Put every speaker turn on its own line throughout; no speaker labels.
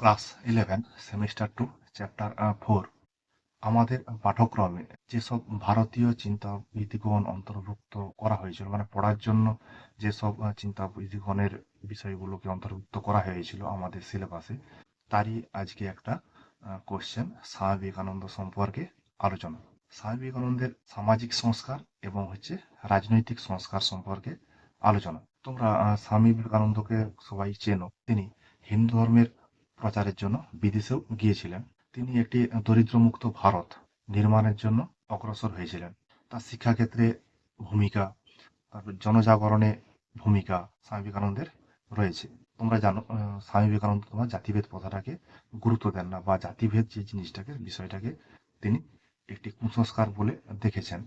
Class eleven semester two chapter four. আমাদের পাঠ্যক্রমে যেসব ভারতীয় চিন্তাবিদগণ অন্তর্ভুক্ত করা হয়েছিল মানে পড়ার জন্য যেসব আহ, চিন্তাবিদগণের বিষয়গুলোকে অন্তর্ভুক্ত করা হয়েছিল আমাদের সিলেবাসে তারই আজকে একটা কোশ্চেন স্বামী বিবেকানন্দ সম্পর্কে আলোচনা। স্বামী বিবেকানন্দের সামাজিক সংস্কার এবং হচ্ছে রাজনৈতিক সংস্কার সম্পর্কে আলোচনা। তোমরা স্বামী বিবেকানন্দকে সবাই চেনো তিনি হিন্দু ধর্মের প্রচারের জন্য বিদেশেও গিয়েছিলেন। তিনি একটি দরিদ্রমুক্ত ভারত নির্মাণের জন্য অগ্রসর হয়েছিলেন। তার শিক্ষাক্ষেত্রে ভূমিকা, তারপর জনজাগরণে ভূমিকা স্বামী বিবেকানন্দের রয়েছে। তোমরা জানো স্বামী বিবেকানন্দ তোমার জাতিভেদ কথাটাকে গুরুত্ব দেন না, বা জাতিভেদ যে জিনিসটাকে, বিষয়টাকে তিনি একটি কুসংস্কার বলে দেখেছেন।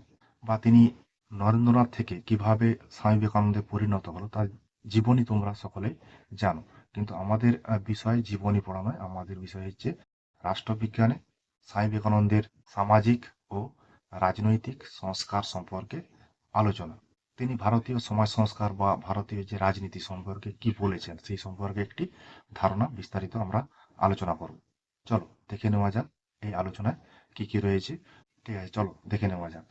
বা তিনি নরেন্দ্রনাথ থেকে কীভাবে স্বামী বিবেকানন্দে পরিণত হলো, তার জীবনী তোমরা সকলেই জানো। কিন্তু আমাদের বিষয় জীবনী পড়া নয়, আমাদের বিষয় হচ্ছে রাষ্ট্রবিজ্ঞানে স্বামী বিবেকানন্দের সামাজিক ও রাজনৈতিক সংস্কার সম্পর্কে আলোচনা। তিনি ভারতীয় সমাজ সংস্কার বা ভারতীয় যে রাজনীতি সম্পর্কে কি বলেছেন, সেই সম্পর্কে একটি ধারণা বিস্তারিত আমরা আলোচনা করব। চলো, দেখে নেওয়া যাক এই আলোচনায় কি কি রয়েছে। ঠিক আছে, চলো, দেখে নেওয়া যাক।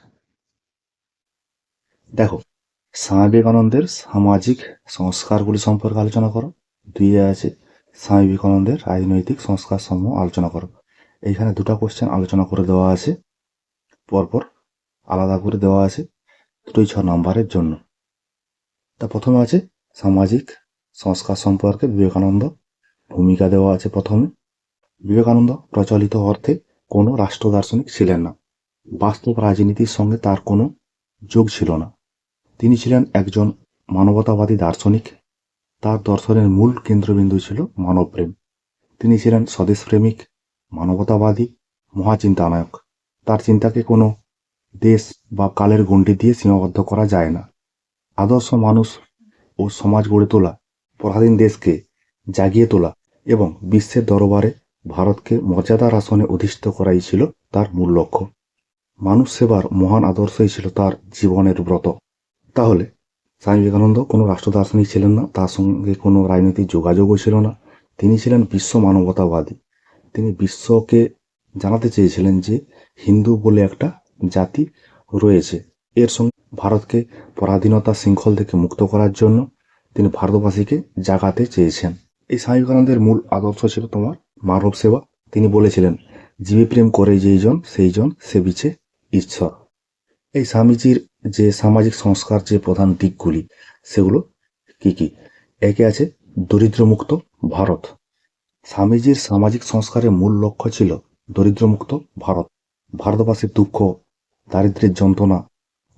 দেখো, স্বামী বিবেকানন্দের সামাজিক সংস্কারগুলি সম্পর্কে আলোচনা করো। দুইয়ে আছে, স্বামী বিবেকানন্দের রাজনৈতিক সংস্কার সমূহ আলোচনা করো। এইখানে দুটো কোশ্চেন আলোচনা করে দেওয়া আছে, পরপর আলাদা করে দেওয়া আছে, দুটোই ছ নম্বরের জন্য। তা প্রথমে আছে, সামাজিক সংস্কার সম্পর্কে বিবেকানন্দ ভূমিকা দেওয়া আছে প্রথমে। বিবেকানন্দ প্রচলিত অর্থে কোনো রাষ্ট্র দার্শনিক ছিলেন না। বাস্তব রাজনীতির সঙ্গে তার কোনো যোগ ছিল না। তিনি ছিলেন একজন মানবতাবাদী দার্শনিক তার দর্শনের মূল কেন্দ্রবিন্দু ছিল মানবপ্রেম। তিনি ছিলেন স্বদেশপ্রেমিক মানবতাবাদী, মহাচিন্তানায়ক। তার চিন্তাকে কোনো দেশ বা কালের গণ্ডি দিয়ে সীমাবদ্ধ করা যায় না। আদর্শ মানুষ ও সমাজ গড়ে তোলা, পরাধীন দেশকে জাগিয়ে তোলা এবং বিশ্বের দরবারে ভারতকে মর্যাদার আসনে অধিষ্ঠিত করাই ছিল তার মূল লক্ষ্য। মানুষ সেবার মহান আদর্শই ছিল তার জীবনের ব্রত। তাহলে স্বামী বিবেকানন্দ কোনো রাষ্ট্র দার্শনিক ছিলেন না, তার সঙ্গে কোনো রাজনৈতিক যোগাযোগও ছিল না। তিনি ছিলেন বিশ্ব মানবতাবাদী। তিনি বিশ্বকে জানাতে চেয়েছিলেন যে হিন্দু বলে একটা জাতি রয়েছে। এর সঙ্গে ভারতকে পরাধীনতা শৃঙ্খল থেকে মুক্ত করার জন্য তিনি ভারতবাসীকে জাগাতে চেয়েছেন। এই স্বামী বিবেকানন্দের মূল আদর্শ ছিল তোমার মানব সেবা। তিনি বলেছিলেন, জীবে প্রেম করে যেই জন, সেই জন সেবিছে ঈশ্বর। এই স্বামীজির যে সামাজিক সংস্কার যে প্রধান দিকগুলি, সেগুলো কি কি? একে আছে দরিদ্রমুক্ত ভারত। স্বামীজির সামাজিক সংস্কারের মূল লক্ষ্য ছিল দরিদ্রমুক্ত ভারত। ভারতবাসীর দুঃখ, দারিদ্র্যের যন্ত্রণা,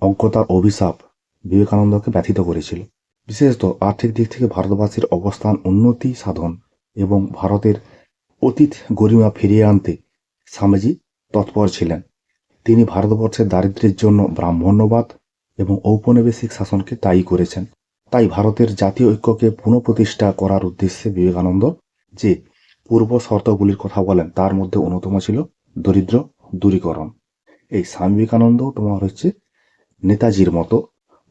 অজ্ঞতার অভিশাপ বিবেকানন্দকে ব্যথিত করেছিল। বিশেষত আর্থিক দিক থেকে ভারতবাসীর অবস্থান উন্নতি সাধন এবং ভারতের অতীত গরিমা ফিরিয়ে আনতে স্বামীজি তৎপর ছিলেন। তিনি ভারতবর্ষের দারিদ্র্যের জন্য ব্রাহ্মণ্যবাদ এবং ঔপনিবেশিক শাসনকে দায়ী করেছেন। তাই ভারতের জাতীয় ঐক্যকে পুনঃপ্রতিষ্ঠা করার উদ্দেশ্যে বিবেকানন্দ যে পূর্ব শর্তগুলির কথা বলেন, তার মধ্যে অন্যতম ছিল দরিদ্র দূরীকরণ। এই স্বামী বিবেকানন্দ তোমার হচ্ছে নেতাজির মতো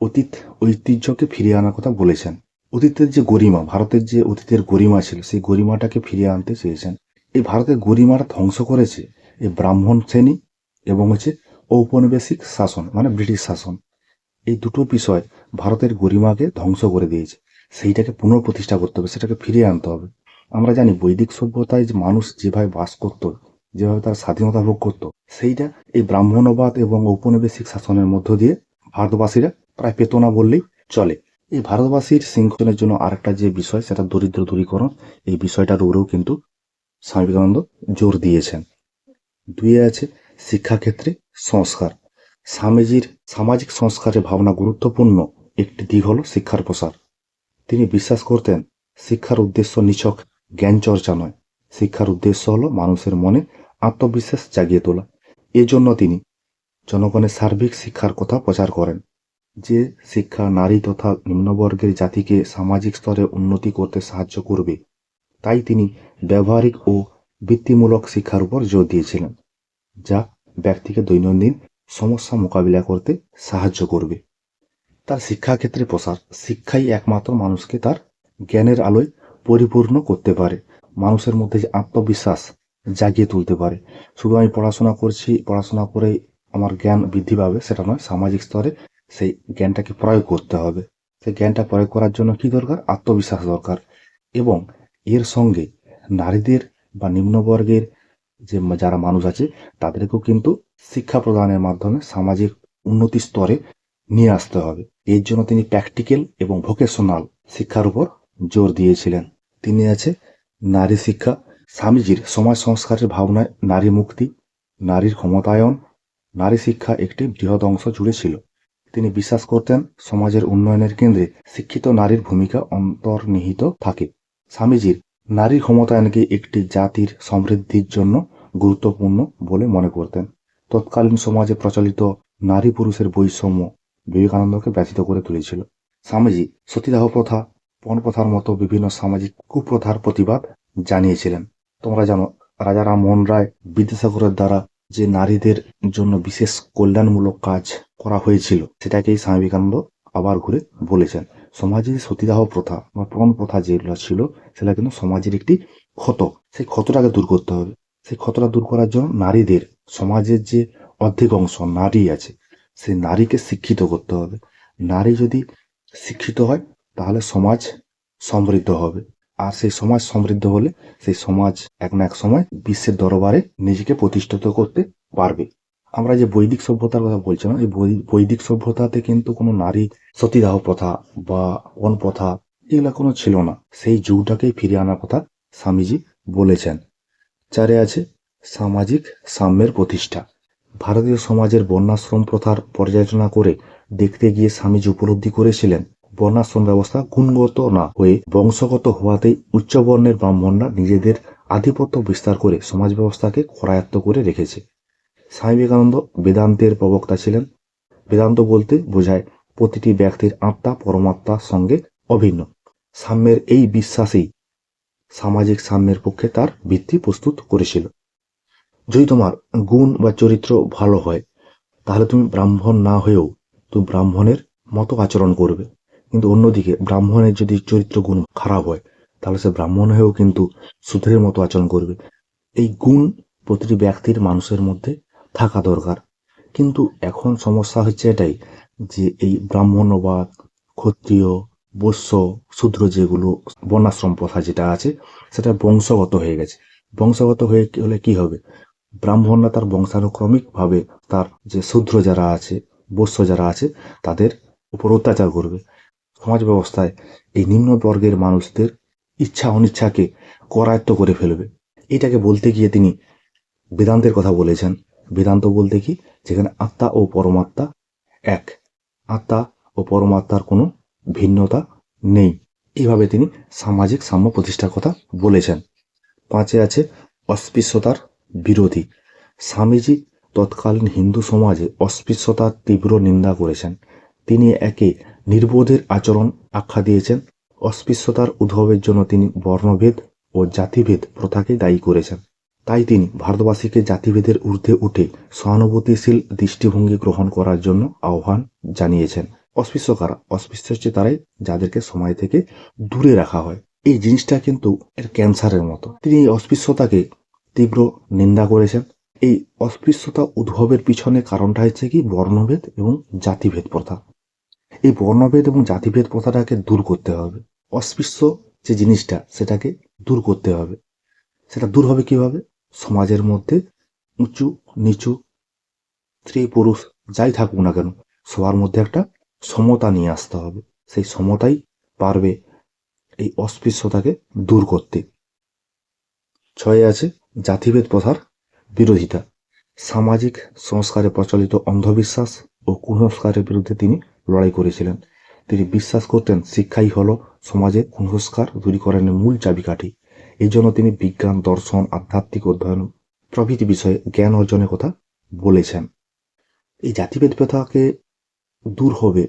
অতীত ঐতিহ্যকে ফিরিয়ে আনার কথা বলেছেন। অতীতের যে গরিমা, ভারতের যে অতীতের গরিমা ছিল, সেই গরিমাটাকে ফিরিয়ে আনতে চেয়েছেন। এই ভারতের গরিমাটা ধ্বংস করেছে, এই ব্রাহ্মণ শ্রেণি এবং হচ্ছে ঔপনিবেশিক শাসন মানে ব্রিটিশ শাসন। এই দুটো বিষয় ভারতের গরিমাকে ধ্বংস করে দিয়েছে। সেইটাকে পুনঃপ্রতিষ্ঠা করতে হবে, সেটাকে ফিরিয়ে আনতে হবে। আমরা জানি বৈদিক সভ্যতায় যে মানুষ যেভাবে বাস করত, যেভাবে তার স্বাধীনতা ভোগ করত, সেইটা এই ব্রাহ্মণবাদ এবং ঔপনিবেশিক শাসনের মধ্য দিয়ে ভারতবাসীরা প্রায় পেত না বললেই চলে। এই ভারতবাসীর শৃঙ্খলের জন্য আরেকটা যে বিষয়, সেটা দরিদ্র দূরীকরণ। এই বিষয়টার উপরেও কিন্তু স্বামী বিবেকানন্দ জোর দিয়েছেন। দুইয়ে আছে শিক্ষাক্ষেত্রে সংস্কার। স্বামীজির সামাজিক সংস্কারের ভাবনা গুরুত্বপূর্ণ একটি দিক হল শিক্ষার প্রসার। তিনি বিশ্বাস করতেন, শিক্ষার উদ্দেশ্য নিছক জ্ঞান চর্চা নয়। শিক্ষার উদ্দেশ্য হল মানুষের মনে আত্মবিশ্বাস জাগিয়ে তোলা। এজন্য তিনি জনগণের সার্বিক শিক্ষার কথা প্রচার করেন, যে শিক্ষা নারী তথা নিম্নবর্গের জাতিকে সামাজিক স্তরে উন্নতি করতে সাহায্য করবে। তাই তিনি ব্যবহারিক ও বৃত্তিমূলক শিক্ষার উপর জোর দিয়েছিলেন। যা ব্যক্তিকে দৈনন্দিন সমস্যা মোকাবিলা করতে সাহায্য করবে। তার শিক্ষাক্ষেত্রে প্রসার। শিক্ষাই একমাত্র মানুষকে তার জ্ঞানের আলোয় পরিপূর্ণ করতে পারে। মানুষের মধ্যে যে আত্মবিশ্বাস জাগিয়ে তুলতে পারে। শুধু আমি পড়াশোনা করছি, পড়াশোনা করে আমার জ্ঞান বৃদ্ধি পাবে, সেটা নয়, সামাজিক স্তরে সেই জ্ঞানটাকে প্রয়োগ করতে হবে। সেই জ্ঞানটা প্রয়োগ করার জন্য কি দরকার? আত্মবিশ্বাস দরকার। এবং এর সঙ্গে নারীদের বা নিম্নবর্গের যে যারা মানুষ আছে, তাদেরকেও কিন্তু শিক্ষা প্রদানের মাধ্যমে সামাজিক উন্নতি স্তরে নিয়ে আসতে হবে। এর জন্য তিনি প্র্যাকটিক্যাল এবং ভোকেশনাল শিক্ষার উপর জোর দিয়েছিলেন। তিনি আছে নারী শিক্ষা। স্বামীজির সমাজ সংস্কারের ভাবনায় নারী মুক্তি, নারীর ক্ষমতায়ন, নারী শিক্ষা একটি বৃহৎ অংশ জুড়ে ছিল। তিনি বিশ্বাস করতেন সমাজের উন্নয়নের কেন্দ্রে শিক্ষিত নারীর ভূমিকা অন্তর্নিহিত থাকে। স্বামীজির নারী ক্ষমতায়নকে একটি জাতির সমৃদ্ধির জন্য গুরুত্বপূর্ণ বলে মনে করতেন। তৎকালীন সমাজে প্রচলিত নারী পুরুষের বৈষম্য বিবেকানন্দকে ব্যথিত করে তুলেছিল। স্বামীজি সতীদাহ প্রথা পণ প্রথার মতো বিভিন্ন সামাজিক কুপ্রথার প্রতিবাদ জানিয়েছিলেন। তোমরা জানো, রাজা রামমোহন রায় বিদ্যাসাগরের দ্বারা যে নারীদের জন্য বিশেষ কল্যাণমূলক কাজ করা হয়েছিল, সেটাকেই স্বামী বিবেকানন্দ আবার ঘুরে বলেছেন। সমাজে যে সতীদাহ প্রথা বা পণ প্রথা যেগুলো ছিল সেটা কিন্তু সমাজের একটি ক্ষত। সেই ক্ষতটাকে দূর করতে হবে। সেই ক্ষতটা দূর করার জন্য নারীদের, সমাজের যে অর্ধেক অংশ নারী আছে, সেই নারীকে শিক্ষিত করতে হবে। নারী যদি শিক্ষিত হয়, তাহলে সমাজ সমৃদ্ধ হবে। আর সেই সমাজ সমৃদ্ধ হলে, সেই সমাজ এক না এক সময় বিশ্বের দরবারে নিজেকে প্রতিষ্ঠিত করতে পারবে। আমরা যে বৈদিক সভ্যতার কথা বলছিলাম, এই বৈদিক সভ্যতাতে কিন্তু কোনো নারী সতীদাহ প্রথা বা অন প্রথা এগুলা কোনো ছিল না। সেই যুগটাকেই ফিরিয়ে আনার কথা স্বামীজি বলেছেন। চারে আছে সামাজিক সাম্যের প্রতিষ্ঠা। ভারতীয় সমাজের বন্যাশ্রম প্রথার পর্যালোচনা করে দেখতে গিয়ে স্বামীজি উপলব্ধি করেছিলেন বর্ণাশ্রম ব্যবস্থা গুণগত না হয়ে বংশগত হওয়াতেই উচ্চ বর্ণের ব্রাহ্মণরা নিজেদের আধিপত্য বিস্তার করে সমাজ ব্যবস্থাকে করায়ত্ত করে রেখেছে। স্বামী বিবেকানন্দ বেদান্তের প্রবক্তা ছিলেন। বেদান্ত বলতে বোঝায় প্রতিটি ব্যক্তির আত্মা পরমাত্মার সঙ্গে অভিন্ন। সাম্যের এই বিশ্বাসেই সামাজিক সাম্যের পক্ষে তার ভিত্তি প্রস্তুত করেছিল। যদি তোমার গুণ বা চরিত্র ভালো হয়, তাহলে তুমি ব্রাহ্মণ না হয়েও তুমি ব্রাহ্মণের মতো আচরণ করবে। কিন্তু অন্যদিকে ব্রাহ্মণের যদি চরিত্র গুণ খারাপ হয়, তাহলে সে ব্রাহ্মণ হয়েও কিন্তু শূদ্রের মতো আচরণ করবে। এই গুণ প্রতিটি ব্যক্তির মানুষের মধ্যে থাকা দরকার। কিন্তু এখন সমস্যা হচ্ছে এটাই যে এই ব্রাহ্মণ বা ক্ষত্রিয়, বৈশ্য, শূদ্র যেগুলো বর্ণাশ্রম প্রথা যেটা আছে, সেটা বংশগত হয়ে গেছে। বংশগত হয়ে হলে কি হবে? ব্রাহ্মণরা তার বংশানুক্রমিক ভাবে তার যে শূদ্র যারা আছে, বৈশ্য যারা আছে, তাদের উপর অত্যাচার করবে। সমাজ ব্যবস্থায় এই নিম্ন বর্গের মানুষদের ইচ্ছা অনিচ্ছাকে করায়ত্ত করে ফেলবে। এটাকে বলতে গিয়ে তিনি বেদান্তের কথা বলেছেন। বেদান্ত বলতে কি? যেখানে আত্মা ও পরমাত্মা এক। আত্মা ও পরমাত্মার কোনো ভিন্নতা নেই। এইভাবে তিনি সামাজিক সাম্য প্রতিষ্ঠার কথা বলেছেন। পাঁচে আছে অস্পৃশ্যতার বিরোধী। স্বামীজি তৎকালীন হিন্দু সমাজে অস্পৃশ্যতার তীব্র নিন্দা করেছেন। তিনি একে নির্বোধের আচরণ আখ্যা দিয়েছেন। অস্পৃশ্যতার উদ্ভবের জন্য তিনি বর্ণভেদ ও জাতিভেদ প্রথাকে দায়ী করেছেন। তাই তিনি ভারতবাসীকে জাতিভেদের ঊর্ধ্বে উঠে সহানুভূতিশীল দৃষ্টিভঙ্গি গ্রহণ করার জন্য আহ্বান জানিয়েছেন। অস্পৃশ্য কারা অস্পৃশ্য হচ্ছে তারাই যাদেরকে সময় থেকে দূরে রাখা হয়। এই জিনিসটা কিন্তু এর ক্যান্সারের মতো। তিনি এই অস্পৃশ্যতাকে তীব্র নিন্দা করেছেন। এই অস্পৃশ্যতা উদ্ভবের পিছনে কারণটা হচ্ছে কি? বর্ণভেদ এবং জাতিভেদ প্রথা। এই বর্ণভেদ এবং জাতিভেদ প্রথাটাকে দূর করতে হবে। অস্পৃশ্য যে জিনিসটা, সেটাকে দূর করতে হবে। সেটা দূর হবে কীভাবে? সমাজের মধ্যে উঁচু, নিচু স্ত্রী পুরুষ যাই থাকুক না কেন, সবার মধ্যে একটা সমতা নিয়ে আসতে হবে। সেই সমতাই পারবে এই অস্পৃশ্যতাকে দূর করতে। ছয়ে আছে জাতিভেদ প্রথার বিরোধিতা। সামাজিক সংস্কারে প্রচলিত অন্ধবিশ্বাস ও কুসংস্কারের বিরুদ্ধে তিনি লড়াই করেছিলেন। তিনি বিশ্বাস করতেন শিক্ষাই হলো সমাজে কুসংস্কার দূরীকরণের মূল চাবিকাঠি। এই জন্য তিনি বিজ্ঞান, দর্শন, আধ্যাত্মিক অধ্যয়ন প্রভৃতি বিষয়ে জ্ঞান অর্জনের কথা বলেছেন। এই জাতিভেদ প্রথাকে দূর হবে,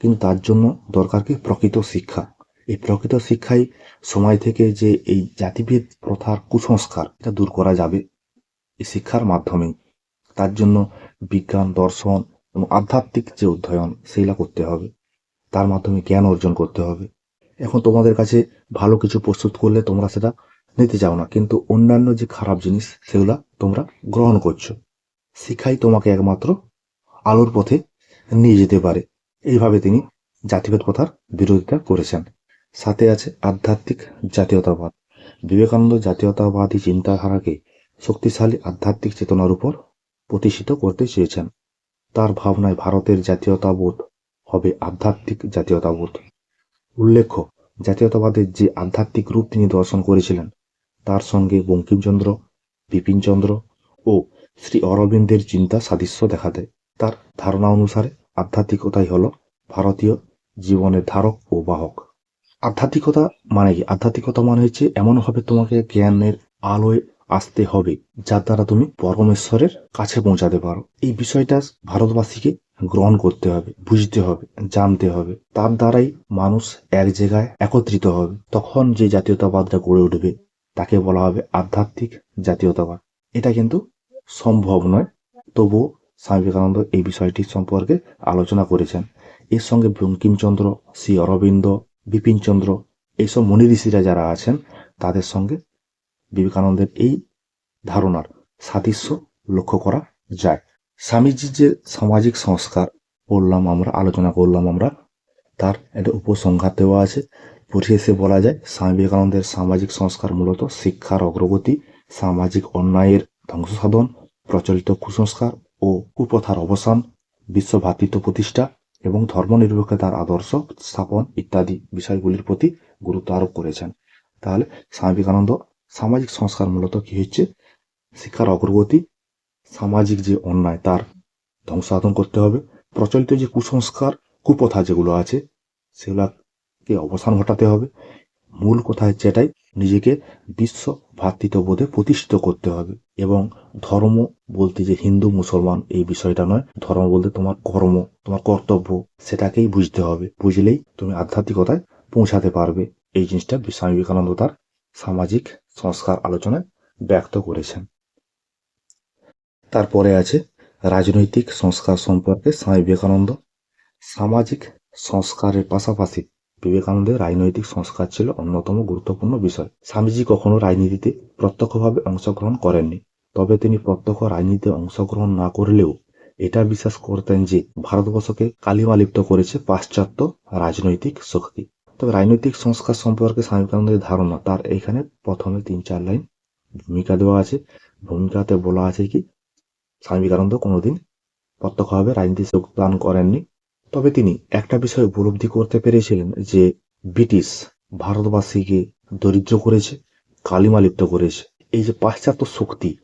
কিন্তু তার জন্য দরকার কি প্রকৃত শিক্ষা? এই প্রকৃত শিক্ষাই সময় থেকে যে এই জাতিভেদ প্রথার কুসংস্কার, এটা দূর করা যাবে। এই শিক্ষার মাধ্যমে তার জন্য বিজ্ঞান, দর্শন এবং আধ্যাত্মিক যে অধ্যয়ন, সেইগুলা করতে হবে। তার মাধ্যমে জ্ঞান অর্জন করতে হবে। এখন তোমাদের কাছে ভালো কিছু প্রস্তুত করলে তোমরা সেটা নিতে চাও না, কিন্তু অন্যান্য যে খারাপ জিনিস সেগুলা তোমরা গ্রহণ করছ। শিক্ষাই তোমাকে একমাত্র আলোর পথে নিয়ে যেতে পারে। এইভাবে তিনি জাতিভেদ প্রথার বিরোধিতা করেছেন। সাথে আছে আধ্যাত্মিক জাতীয়তাবাদ। বিবেকানন্দ জাতীয়তাবাদী চিন্তাধারাকে শক্তিশালী আধ্যাত্মিক চেতনার উপর প্রতিষ্ঠিত করতে চেয়েছেন। তার ভাবনায় ভারতের জাতীয়তাবোধ হবে আধ্যাত্মিক জাতীয়তাবোধ। উল্লেখ্য, জাতীয়তাবাদের যে আধ্যাত্মিক রূপ তিনি দর্শন করেছিলেন তার সঙ্গে বঙ্কিমচন্দ্র, বিপিনচন্দ্র ও শ্রী অরবিন্দের চিন্তা সাদৃশ্য দেখা দেয়। তার ধারণা অনুসারে আধ্যাত্মিকতাই হল ভারতীয় জীবনের ধারক ও বাহক। আধ্যাত্মিকতা মানে কি? আধ্যাত্মিকতা মানে হচ্ছে এমনভাবে তোমাকে জ্ঞানের আলোয় আসতে হবে, যার দ্বারা তুমি পরমেশ্বরের কাছে পৌঁছাতে পারো। এই বিষয়টা ভারতবাসীকে গ্রহণ করতে হবে, বুঝতে হবে, জানতে হবে। তার দ্বারাই মানুষ এক জায়গায় একত্রিত হবে। তখন যে জাতীয়তাবাদটা গড়ে উঠবে তাকে বলা হবে আধ্যাত্মিক জাতীয়তাবাদ। এটা কিন্তু সম্ভব নয়। তবুও স্বামী বিবেকানন্দ এই বিষয়টি সম্পর্কে আলোচনা করেছেন। এর সঙ্গে বঙ্কিমচন্দ্র, শ্রী অরবিন্দ, বিপিনচন্দ্র এইসব মুনি ঋষিরা যারা আছেন, তাদের সঙ্গে বিবেকানন্দের এই ধারণার সাদৃশ্য লক্ষ্য করা যায়। স্বামীজির যে সামাজিক সংস্কার বললাম আমরা, আলোচনা করলাম আমরা, তার একটা উপসংহার দেওয়া আছে। পরিশেষে বলা যায়, স্বামী বিবেকানন্দের সামাজিক সংস্কার মূলত শিক্ষার অগ্রগতি, সামাজিক অন্যায়ের ধ্বংসসাধন, প্রচলিত কুসংস্কার ও কুপ্রথার অবসান বিশ্ব ভ্রাতৃত্ব প্রতিষ্ঠা এবং ধর্মনিরপেক্ষতার আদর্শ স্থাপন ইত্যাদি বিষয়গুলির প্রতি গুরুত্ব আরোপ করেছেন। তাহলে স্বামী বিবেকানন্দ সামাজিক সংস্কার মূলত কি হচ্ছে? শিক্ষার অগ্রগতি, সামাজিক যে অন্যায় তার ধ্বংসাধন করতে হবে, প্রচলিত যে কুসংস্কার, কুপ্রথা যেগুলো আছে সেগুলোকে অবসান ঘটাতে হবে। মূল কথা হচ্ছে এটাই, নিজেকে বিশ্ব ভ্রাতৃত্ববোধে প্রতিষ্ঠিত করতে হবে এবং ধর্ম বলতে যে হিন্দু, মুসলমান এই বিষয়টা নয়। ধর্ম বলতে তোমার কর্ম, তোমার কর্তব্য, সেটাকেই বুঝতে হবে। বুঝলেই তুমি আধ্যাত্মিকতায় পৌঁছাতে পারবে। এই জিনিসটা স্বামী বিবেকানন্দ তার সামাজিক সংস্কার আলোচনায় ব্যক্ত করেছেন। তারপরে আছে রাজনৈতিক সংস্কার সম্পর্কে স্বামী বিবেকানন্দ। সামাজিক সংস্কারের পাশাপাশি বিবেকানন্দের রাজনৈতিক সংস্কার ছিল অন্যতম গুরুত্বপূর্ণ বিষয়। স্বামীজি কখনো রাজনীতিতে প্রত্যক্ষভাবে অংশগ্রহণ করেননি, তবে তিনি প্রত্যক্ষ রাজনীতিতে অংশগ্রহণ না করলেও এটা বিশ্বাস করতেন যে ভারতবর্ষকে কালিমালিপ্ত করেছে পাশ্চাত্য রাজনৈতিক শক্তি। তবে রাজনৈতিক সংস্কার সম্পর্কে স্বামী বিবেকানন্দের ধারণা, তার এখানে প্রথমে তিন চার লাইন ভূমিকা দেওয়া আছে। ভূমিকাতে বলা আছে কি, স্বামী বিবেকানন্দ কোনোদিন প্রত্যক্ষভাবে রাজনীতিতে যোগদান করেননি। তবে তিনি একটা বিষয় উপলব্ধি করতে পেরেছিলেন যে ব্রিটিশ ভারতবাসীকে দরিদ্র করেছে, কালিমালিপ্ত করেছে। এই যে পাশ্চাত্য শক্তি,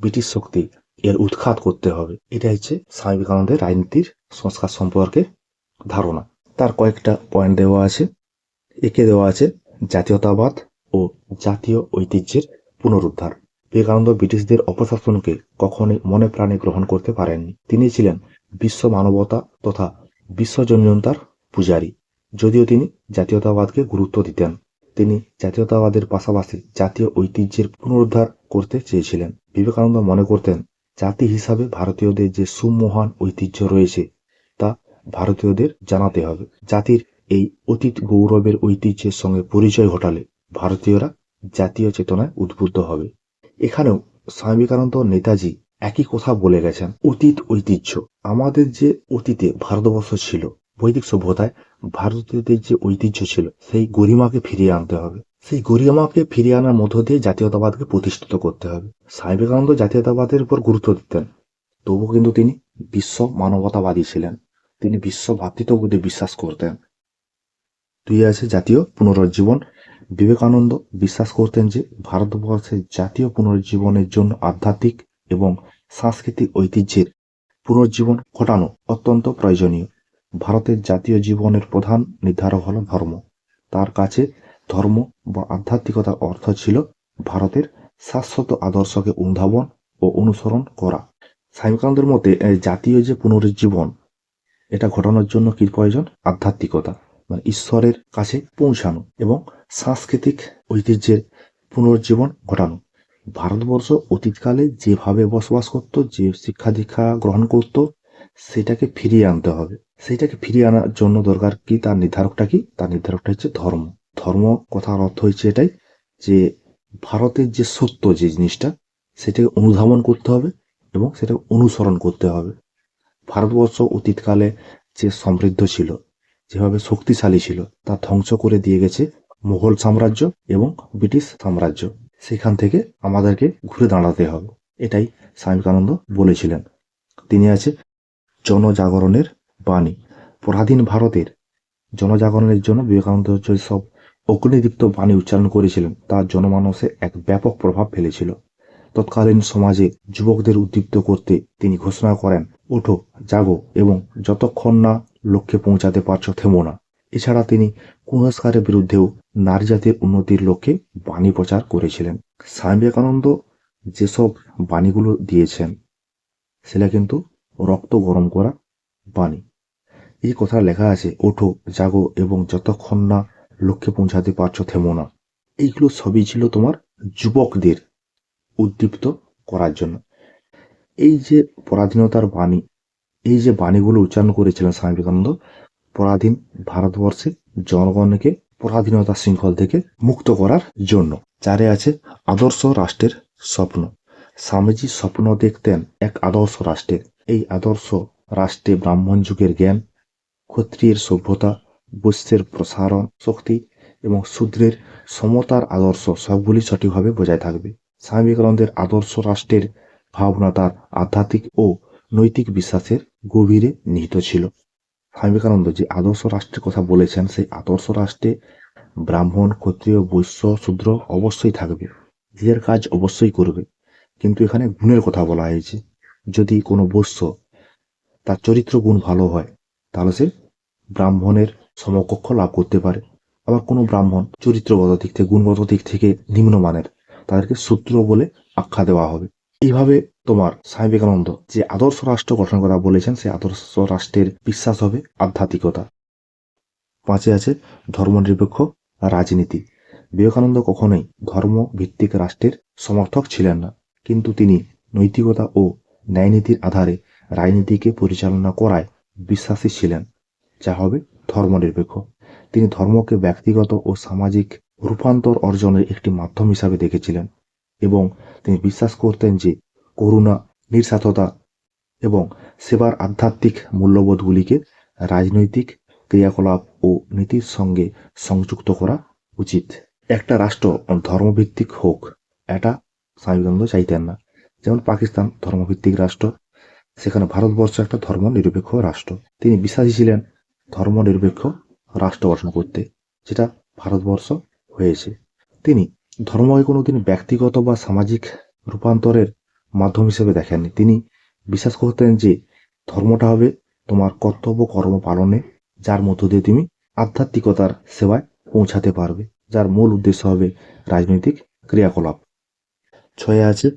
ব্রিটিশ শক্তি, এর উৎখাত করতে হবে এটা হচ্ছে স্বামী বিবেকানন্দের রাজনীতির সংস্কার সম্পর্কে ধারণা। তার কয়েকটা পয়েন্ট দেওয়া আছে। একে দেওয়া আছে জাতীয়তাবাদ ও জাতীয় ঐতিহ্যের পুনরুদ্ধার। বিবেকানন্দ ব্রিটিশদের অপশাসনকে কখনোই মনে প্রাণে গ্রহণ করতে পারেননি। তিনি ছিলেন বিশ্ব মানবতা তথা বিশ্বজনীনতার পূজারী। যদিও তিনি জাতীয়তাবাদকে গুরুত্ব দিতেন, তিনি জাতীয়তাবাদের পাশাপাশি জাতীয় ঐতিহ্যের পুনরুদ্ধার করতে চেয়েছিলেন। বিবেকানন্দ মনে করতেন, জাতি হিসাবে ভারতীয়দের যে সুমহান ঐতিহ্য রয়েছে, তা ভারতীয়দের জানাতে হবে। জাতির এই অতীত গৌরবের ঐতিহ্যের সঙ্গে পরিচয় ঘটালে ভারতীয়রা জাতীয় চেতনায় উদ্বুদ্ধ হবে। এখানেও স্বামী বিবেকানন্দ নেতাজি একই কথা বলে গেছেন, অতীত ঐতিহ্য। আমাদের যে অতীতে ভারতবর্ষ ছিল, বৈদিক সভ্যতায় ভারতীয়দের যে ঐতিহ্য ছিল, সেই গরিমাকে ফিরিয়ে আনতে হবে। সেই গরিমাকে ফিরিয়ে আনার মধ্য দিয়ে জাতীয়তাবাদকে প্রতিষ্ঠিত করতে হবে। স্বামী বিবেকানন্দ জাতীয়তাবাদের উপর গুরুত্ব দিতেন। তবুও কিন্তু তিনি বিশ্ব মানবতাবাদী ছিলেন। তিনি বিশ্ব ভ্রাতৃত্ববোধে বিশ্বাস করতেন। দুই আছে জাতীয় পুনরুজ্জীবন, বিবেকানন্দ বিশ্বাস করতেন যে ভারতবর্ষের জাতীয় পুনরুজ্জীবনের জন্য আধ্যাত্মিক এবং সাংস্কৃতিক ঐতিহ্যের পুনর্জীবন ঘটানো অত্যন্ত প্রয়োজনীয়। ভারতের জাতীয় জীবনের প্রধান নির্ধারক হল ধর্ম। তার কাছে ধর্ম বা আধ্যাত্মিকতার অর্থ ছিল ভারতের শাশ্বত আদর্শকে অনুধাবন ও অনুসরণ করা। স্বামীকানন্দের মতে জাতীয় যে পুনরুজ্জীবন এটা ঘটানোর জন্য কি প্রয়োজন? আধ্যাত্মিকতা মানে ঈশ্বরের কাছে পৌঁছানো এবং সাংস্কৃতিক ঐতিহ্যের পুনর্জীবন ঘটানো। ভারতবর্ষ অতীতকালে যেভাবে বসবাস করত, যে শিক্ষা দীক্ষা গ্রহণ করত, সেটাকে ফিরিয়ে আনতে হবে। সেটাকে ফিরিয়ে আনার জন্য দরকার কি? তার নির্ধারকটা কি? তার নির্ধারকটা হচ্ছে ধর্ম। ধর্ম কথার অর্থ হচ্ছে এটাই যে ভারতের যে সত্য যে জিনিসটা, সেটাকে অনুধাবন করতে হবে এবং সেটাকে অনুসরণ করতে হবে। ভারতবর্ষ অতীতকালে যে সমৃদ্ধ ছিল, যেভাবে শক্তিশালী ছিল, তা ধ্বংস করে দিয়ে গেছে মুঘল সাম্রাজ্য এবং ব্রিটিশ সাম্রাজ্য। সেখান থেকে আমাদেরকে ঘুরে দাঁড়াতে হবে। এটাই স্বামী বিবেকানন্দ বলেছিলেন। তিনি আছে জনজাগরণের বাণী। পরাধীন ভারতের জনজাগরণের জন্য বিবেকানন্দ সব অগ্নিদীপ্ত বাণী উচ্চারণ করেছিলেন তা জনমানসে এক ব্যাপক প্রভাব ফেলেছিল। তৎকালীন সমাজে যুবকদের উদ্দীপ্ত করতে তিনি ঘোষণা করেন, ওঠো, জাগো এবং যতক্ষণ না লক্ষ্যে পৌঁছাতে পারছ থেমো না। এছাড়া তিনি কুসংস্কারের বিরুদ্ধেও নারী জাতির উন্নতির লক্ষ্যে বাণী প্রচার করেছিলেন। স্বামী বিবেকানন্দ যেসব বাণীগুলো দিয়েছেন সেটা কিন্তু রক্ত গরম করা বাণী। এই কথা লেখা আছে, ওঠো, জাগো এবং যতক্ষণ না লক্ষ্যে পৌঁছাতে পারছ থেমো না। এইগুলো সবই ছিল তোমার যুবকদের উদ্দীপ্ত করার জন্য। এই যে পরাধীনতার বাণী, এই যে বাণীগুলো উচ্চারণ করেছিলেন স্বামী বিবেকানন্দ পরাধীন ভারতবর্ষে জনগণকে পরাধীনতা শৃঙ্খল থেকে মুক্ত করার জন্য। চারে আছে আদর্শ রাষ্ট্রের স্বপ্ন। স্বামীজি স্বপ্ন দেখতেন এক আদর্শ রাষ্ট্রের। এই আদর্শ রাষ্ট্রে ব্রাহ্মণ যুগের জ্ঞান, ক্ষত্রিয়ের সভ্যতা, বৈশ্যের প্রসারণ শক্তি এবং শূদ্রের সমতার আদর্শ সবগুলি সঠিকভাবে বজায় থাকবে। স্বামী বিবেকানন্দের আদর্শ রাষ্ট্রের ভাবনা তার আধ্যাত্মিক ও নৈতিক বিশ্বাসের গভীরে নিহিত ছিল। স্বামী বিবেকানন্দ যে আদর্শ রাষ্ট্রের কথা বলেছেন, সেই আদর্শ রাষ্ট্রে ব্রাহ্মণ, ক্ষত্রিয়, বৈশ্য, শূদ্র অবশ্যই থাকবে। নিজের কাজ অবশ্যই করবে। কিন্তু এখানে গুণের কথা বলা হয়েছে। যদি কোনো বৈশ্য তার চরিত্র গুণ ভালো হয়, তাহলে সে ব্রাহ্মণের সমকক্ষ লাভ করতে পারে। আবার কোনো ব্রাহ্মণ চরিত্রগত দিক থেকে, গুণগত দিক থেকে নিম্নমানের, তাদেরকে শূদ্র বলে আখ্যা দেওয়া হবে। এইভাবে তোমার স্বামী বিবেকানন্দ যে আদর্শ রাষ্ট্র গঠন কথা বলেছেন, সেই আদর্শ রাষ্ট্রের বিশ্বাস হবে আধ্যাত্মিকতা। পাঁচে আছে ধর্মনিরপেক্ষ রাজনীতি। বিবেকানন্দ কখনোই ধর্ম ভিত্তিক রাষ্ট্রের সমর্থক ছিলেন না, কিন্তু তিনি নৈতিকতা ও ন্যায়নীতির আধারে রাজনীতিকে পরিচালনা করায় বিশ্বাসী ছিলেন। যা হবে ধর্মনিরপেক্ষ। তিনি ধর্মকে ব্যক্তিগত ও সামাজিক রূপান্তর অর্জনের একটি মাধ্যম হিসাবে দেখেছিলেন। এবং তিনি বিশ্বাস করতেন যে করুণা নির্স্বার্থতা এবং সেবার আধ্যাত্মিক মূল্যবোধগুলিকে রাজনৈতিক ক্রিয়াকলাপ ও নীতির সঙ্গে সংযুক্ত করা উচিত। একটা রাষ্ট্র ধর্মভিত্তিক হোক, এটা স্বামী বিবেকানন্দ চাইতেন না। যেমন পাকিস্তান ধর্মভিত্তিক রাষ্ট্র, সেখানে ভারতবর্ষ একটা ধর্মনিরপেক্ষ রাষ্ট্র। তিনি বিশ্বাসী ছিলেন ধর্মনিরপেক্ষ রাষ্ট্র গঠন করতে, যেটা ভারতবর্ষ হয়েছে। তিনি ধর্মকে কোনোদিন ব্যক্তিগত বা সামাজিক রূপান্তরের মাধ্যম হিসেবে দেখেননি। তিনি বিশ্বাস করতেন যে ধর্মটা হবে তোমার কর্তব্য কর্ম পালনে, যার মধ্য দিয়ে তুমি আধ্যাত্মিকতার সেবায় পৌঁছাতে পারবে, যার মূল উদ্দেশ্য হবে রাজনৈতিক ক্রিয়াকলাপ। ছয়ে আছে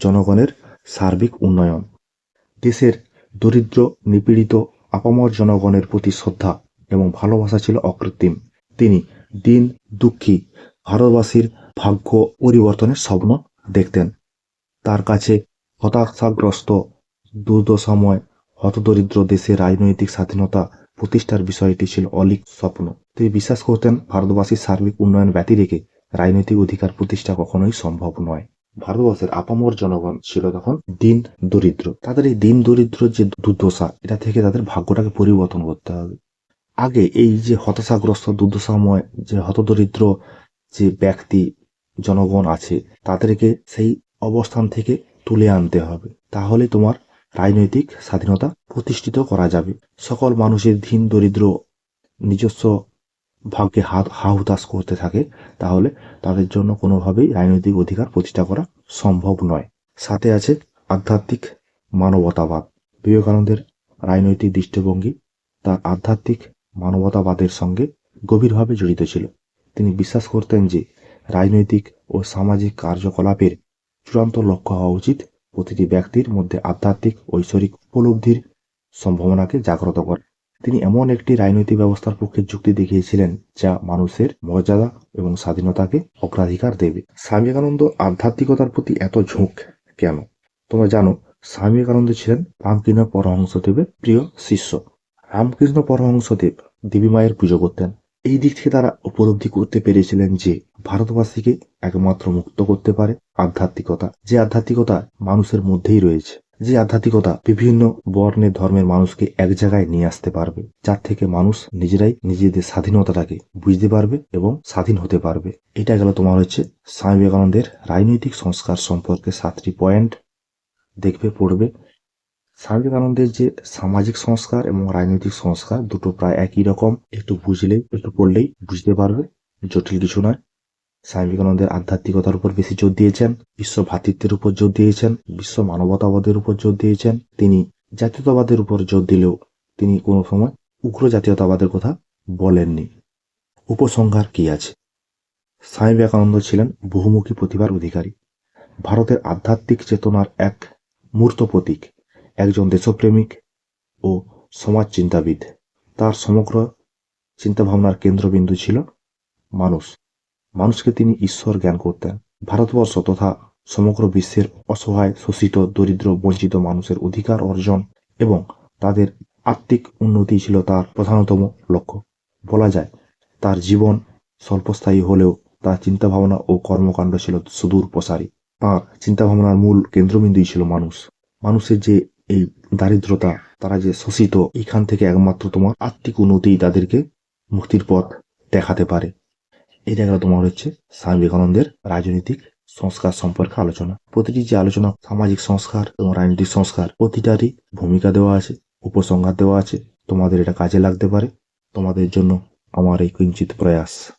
জনগণের সার্বিক উন্নয়ন। দেশের দরিদ্র, নিপীড়িত, আপামর জনগণের প্রতি শ্রদ্ধা এবং ভালোবাসা ছিল অকৃত্রিম। তিনি দিন দুঃখী ভারতবাসীর ভাগ্য পরিবর্তনের স্বপ্ন দেখতেন। তার কাছে হতাশাগ্রস্ত দুর্দশাময়, হতদরিদ্র দেশের রাজনৈতিক স্বাধীনতা প্রতিষ্ঠার বিষয়টি ছিল অলিক স্বপ্ন। তিনি বিশ্বাস করতেন, ভারতবাসীর সার্বিক উন্নয়ন ব্যতি রেখে রাজনৈতিক অধিকার প্রতিষ্ঠা কখনোই সম্ভব নয়। ভারতবর্ষের আপামর জনগণ ছিল তখন দিন দরিদ্র। তাদের এই দিন দরিদ্র যে দুর্দশা, এটা থেকে তাদের ভাগ্যটাকে পরিবর্তন করতে হবে। আগে এই যে হতাশাগ্রস্ত, দুর্দশাময়, যে হতদরিদ্র যে ব্যক্তি, জনগণ আছে, তাদেরকে সেই অবস্থান থেকে তুলে আনতে হবে। তাহলে তোমার রাজনৈতিক স্বাধীনতা প্রতিষ্ঠিত করা যাবে। সকল মানুষের ধীন, দরিদ্র, নিজস্ব ভাগ্যে হাত, হাহুতাশ করতে থাকে, তাহলে তাদের জন্য কোনোভাবেই রাজনৈতিক অধিকার প্রতিষ্ঠা করা সম্ভব নয়। সাথে আছে আধ্যাত্মিক মানবতাবাদ। বিবেকানন্দের রাজনৈতিক দৃষ্টিভঙ্গি তার আধ্যাত্মিক মানবতাবাদের সঙ্গে গভীরভাবে জড়িত ছিল। তিনি বিশ্বাস করতেন যে রাজনৈতিক ও সামাজিক কার্যকলাপের চূড়ান্ত লক্ষ্য হওয়া উচিত প্রতিটি ব্যক্তির মধ্যে আধ্যাত্মিক, ঐশ্বরিক উপলব্ধির সম্ভাবনাকে জাগ্রত করে। তিনি এমন একটি রাজনৈতিক ব্যবস্থার পক্ষে যুক্তি দেখিয়েছিলেন যা মানুষের মর্যাদা এবং স্বাধীনতাকে অগ্রাধিকার দেবে। স্বামী বিবেকানন্দ আধ্যাত্মিকতার প্রতি এত ঝোঁক কেন? তোমরা জানো স্বামী বিবেকানন্দ ছিলেন রামকৃষ্ণ পরমহংসদেবের প্রিয় শিষ্য। রামকৃষ্ণ পরমহংসদেব দেবী মায়ের পুজো করতেন। এই দিক থেকে তারা উপলব্ধি করতে পেরেছিলেন যে ভারতবাসীকে একমাত্র মুক্ত করতে পারে আধ্যাত্মিকতা, যে আধ্যাত্মিকতা মানুষের মধ্যেই রয়েছে, যে আধ্যাত্মিকতা বিভিন্ন বর্ণের ধর্মের মানুষকে এক জায়গায় নিয়ে আসতে পারবে, যার থেকে মানুষ নিজেরাই নিজেদের স্বাধীনতাটাকে বুঝতে পারবে এবং স্বাধীন হতে পারবে। এটা গেল তোমার হচ্ছে স্বামী বিবেকানন্দের রাজনৈতিক সংস্কার সম্পর্কে সাতটি পয়েন্ট। দেখবে, পড়বে। স্বামী বিবেকানন্দের যে সামাজিক সংস্কার এবং রাজনৈতিক সংস্কার দুটো প্রায় একই রকম, একটু বুঝলেই, একটু পড়লেই বুঝতে পারবে, জটিল কিছু নয়। স্বামী বিবেকানন্দের আধ্যাত্মিকতার উপর বেশি জোর দিয়েছেন, বিশ্ব ভ্রাতৃত্বের উপর জোর দিয়েছেন, বিশ্ব মানবতাবাদের উপর জোর দিয়েছেন। তিনি জাতীয়তাবাদের উপর জোর দিলেও তিনি কোনো সময় উগ্র জাতীয়তাবাদের কথা বলেননি। উপসংহার কি আছে? স্বামী বিবেকানন্দ ছিলেন বহুমুখী প্রতিভার অধিকারী। ভারতের আধ্যাত্মিক চেতনার এক মূর্ত প্রতীক। একজন দেশপ্রেমিক ও সমাজ চিন্তাবিদ তার সমগ্র চিন্তাভাবনার কেন্দ্রবিন্দু ছিল মানুষ। মানুষকে তিনি ঈশ্বর জ্ঞান করতেন। ভারতবর্ষ তথা সমগ্র বিশ্বের অসহায়, শোষিত, দরিদ্র, বঞ্চিত মানুষের অধিকার অর্জন এবং তাদের আত্মিক উন্নতি ছিল তার প্রধানতম লক্ষ্য। বলা যায়, তার জীবন স্বল্পস্থায়ী হলেও তার চিন্তাভাবনা ও কর্মকাণ্ড ছিল সুদূর প্রসারী তার চিন্তাভাবনার মূল কেন্দ্রবিন্দুই ছিল মানুষ। মানুষের যে এই দারিদ্রতা, তারা যে শোষিত, এখান থেকে একমাত্র তোমার আত্মিক উন্নতি তাদেরকে মুক্তির পথ দেখাতে পারে। এটা গেল তোমার হচ্ছে স্বামী বিবেকানন্দের রাজনৈতিক সংস্কার সম্পর্কে আলোচনা। প্রতিটি যে আলোচনা, সামাজিক সংস্কার এবং রাজনৈতিক সংস্কার, প্রতিটারই ভূমিকা দেওয়া আছে, উপসংহার দেওয়া আছে। তোমাদের এটা কাজে লাগতে পারে। তোমাদের জন্য আমার এই কিঞ্চিত প্রয়াস।